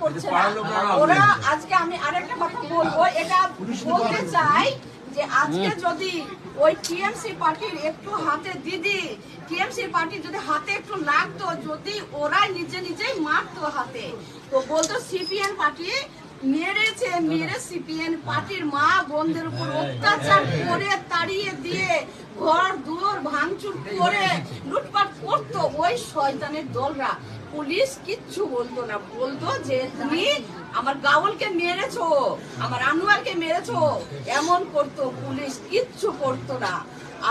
করছে ওরা আজকে আমি আরেকটা কথা বলব এটা বলতে চাই যে আজকে যদি ওই টিএমসি পার্টির একটু হাতে দিদি টিএমসি পার্টি যদি হাতে একটু লাগতো যদি ওরা নিজে নিজেই মারতো হাতে তো বলতো সিপিএন পার্টি মেরেছে মেরে সিপিএন পার্টির মা বোনদের উপর অত্যাচার করে তাড়িয়ে দিয়ে ঘর দুয়ার ভাঙচুর করে লুটপাট করতো ওই শয়তানের দলরা। পুলিশ কিচ্ছু বলতো না। বলতো যে, তুমি আমার গাউলকে মেরেছো, আমার আনোয়ারকে মেরেছো। এমন করতো পুলিশ, কিচ্ছু করতো না।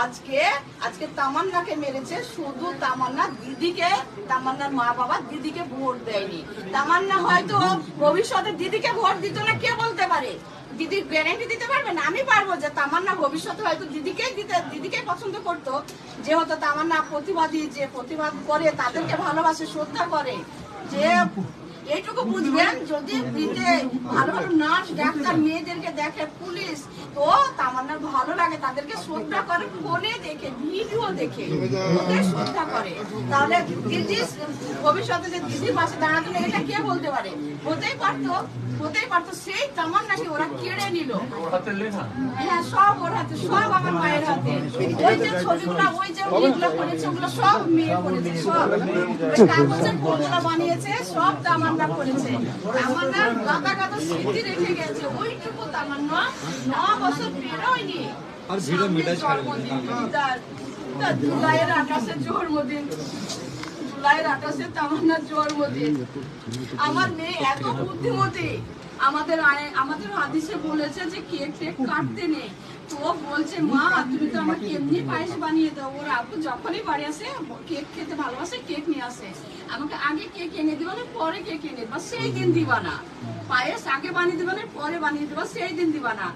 আজকে আজকে তামান্নাকে মেরেছে, শুধু তামান্না, দিদিকে, তামান্নার মা বাবা দিদিকে ভোট দেয়নি। তামান্না হয়তো ভবিষ্যতে দিদিকে ভোট দিত না, কে বলতে পারে? দিদি গ্যারেন্টি দিতে পারবেন আমি পারব যে তামান্না ভবিষ্যতে হয়তো দিদিকেই দিতে, দিদিকে পছন্দ করতো যেহেতু তামান্না প্রতিবাদী, যে প্রতিবাদ করে, তাদেরকে ভালোবাসে, শ্রদ্ধা করে, যে এইটুকু বুঝবেন, যদি দিতে ভালো ভালো নার্স, ডাক্তার, মেয়েদেরকে দেখে, পুলিশ, তো তামান্নার ভালো লাগে, তাদেরকে শ্রদ্ধা করে, ফোনে দেখে, ভিডিও দেখে ওদের শ্রদ্ধা করে। তাহলে দিদি, ভবিষ্যতে যে দিদির পাশে দাঁড়াতো এটা কে বলতে পারে? হতেই পারতো হতেই পারতো, সেই তামান্নাকে ওরা কেড়ে নিল। হ্যাঁ সব ওর হাতে, সব আমার মায়ের হাতে। ওই যে ছবিগুলো, ওই যে ওইগুলো করেছে, ওগুলো সব মেয়ে করেছে, সব। কাগজের ফুলগুলো বানিয়েছে, সব তামান্না করেছে। তামান্না গাদা গাদা স্মৃতি রেখে গেছে। ওইটুকু তামান্না ন বছর বেরোয়নি। আর মিটাই। জন্মদিন। জুলাইয়ের আঠাশের জন্মদিন। জুলাইয়ের আঠাশে তামান্নার জন্মদিন। আমার মেয়ে এত বুদ্ধিমতী। আমাদের আমাদের হাদিসে বলেছে যে কেক টেক কাটতে নেই। তো বলছে মা তুমি তো আমাকে এমনি পায়েস বানিয়ে দাও। ওর আপু যখনই বাড়ি আসে কেক খেতে ভালোবাসে কেক নিয়ে আসে। আমাকে আগে কে কেনে দিবা না, পরে কে কেনে দিবা? সেই দিন দিবা না। পায়েস আগে বানিয়ে দিবা না, পরে বানিয়ে দিবা, সেই দিন দিবা না।